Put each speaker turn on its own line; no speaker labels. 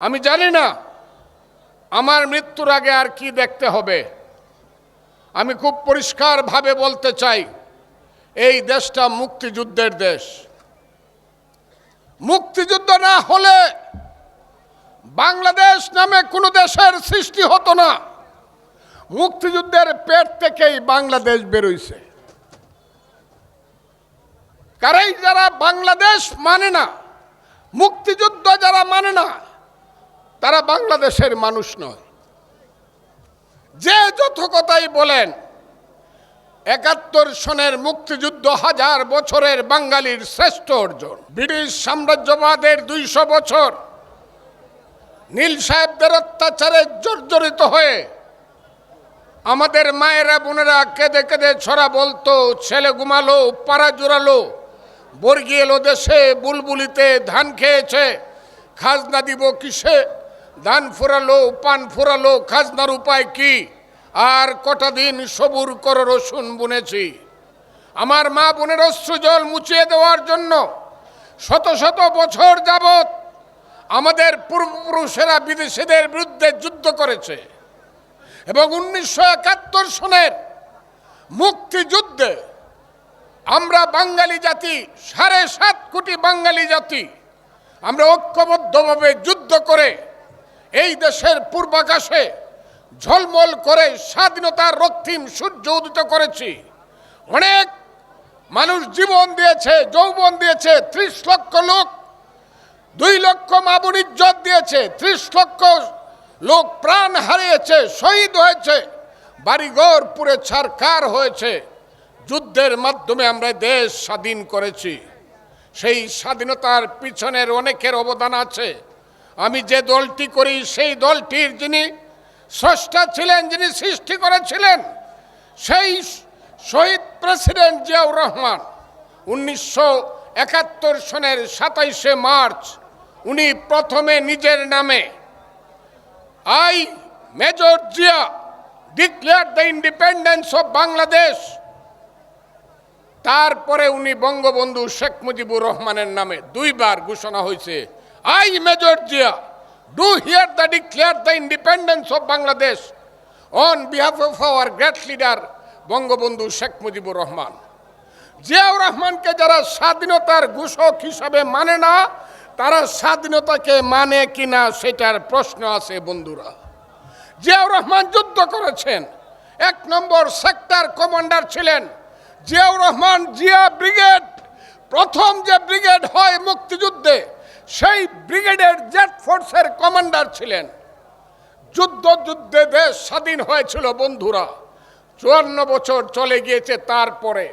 আমি জানি না। আমার মৃত্যুর আগে আর কি দেখতে হবে? আমি খুব পরিষ্কারভাবে বলতে চাই, এই দেশটা মুক্তিযুদ্ধের দেশ। মুক্তিযুদ্ধ না হলে বাংলাদেশ নামে কোনো দেশের সৃষ্টি হতো না। মুক্তিযুদ্ধের পেট থেকেই বাংলাদেশ বেরোইছে। কারণ যারা বাংলাদেশ মানে না, মুক্তিযুদ্ধ যারা মানে না তারা বাংলাদেশের মানুষ নয়। যে যত কথাই বলেন, একাত্তর সনের মুক্তিযুদ্ধ হাজার বছরের বাঙালির শ্রেষ্ঠ অর্জন। ব্রিটিশ সাম্রাজ্যবাদের দুইশো বছর নীল সাহেবদের অত্যাচারে জর্জরিত হয়ে আমাদের মায়েরা, বোনেরা কেঁদে কেঁদে ছড়া বলতো, ছেলে ঘুমালো, পাড়া জোরালো বর্গি দেশে, বুলবুলিতে ধান খেয়েছে, খাজনা দিব কিসে? ধান ফুরালো, পান ফুরালো, খাজনার উপায় কি? আর কটা দিন সবুর কর রসুন বুনেছি। আমার মা বোনের অশ্রুজল মুছিয়ে দেওয়ার জন্য শত শত বছর যাবত আমাদের পূর্বপুরুষেরা বিদেশিদের বিরুদ্ধে যুদ্ধ করেছে এবং উনিশশো একাত্তর সনের মুক্তিযুদ্ধে আমরা বাঙালি জাতি, সাড়ে সাত কোটি বাঙালি জাতি, আমরা ঐক্যবদ্ধভাবে যুদ্ধ করে এই দেশের পূর্বাকাশে ঝলমল করে স্বাধীনতার রক্তিম সূর্য উদিত করেছি। অনেক মানুষ জীবন দিয়েছে, যৌবন দিয়েছে, ত্রিশ লক্ষ লোক, দুই লক্ষ মাবুর ইজ্জত দিয়েছে, ত্রিশ লক্ষ লোক প্রাণ হারিয়েছে, শহীদ হয়েছে বাড়িঘর পুরে ছারকার হয়েছে। যুদ্ধের মাধ্যমে আমরা দেশ স্বাধীন করেছি। সেই স্বাধীনতার পিছনের অনেকের অবদান আছে। আমি যে দলটি করি, সেই দলটির যিনি স্রষ্টা ছিলেন, যিনি সৃষ্টি করেছিলেন, সেই শহীদ প্রেসিডেন্ট জিয়াউর রহমান। উনিশশো একাত্তর সনের সাতাইশে মার্চ উনি প্রথমে নিজের নামে I major Zia declare the independence of Bangladesh, তারপরে উনি বঙ্গবন্ধু শেখ মুজিবুর রহমানের নামে দুইবার ঘোষণা হয়েছে। Major Zia do here the declare the independence of Bangladesh on behalf of our great leader Bangabandhu Sheikh Mujibur Rahman Ziaur রহমানকে যারা স্বাধীনতার ঘোষক হিসাবে মানে না, তারা স্বাধীনতাকে মানে কিনা সেটার প্রশ্ন আছে বন্ধুরা। জিয়াউর রহমান যুদ্ধ করেছেন, এক নম্বর সেক্টর কমান্ডার ছিলেন। জিয়াউর রহমান জিয়া ব্রিগেড, প্রথম যে ব্রিগেড হয় মুক্তিযুদ্ধে, সেই ব্রিগেডের জেট ফোর্সের কমান্ডার ছিলেন। যুদ্ধ যুদ্ধে দেশ স্বাধীন হয়েছিল, বন্ধুরা। চুয়ান্ন বছর চলে গিয়েছে তারপরে।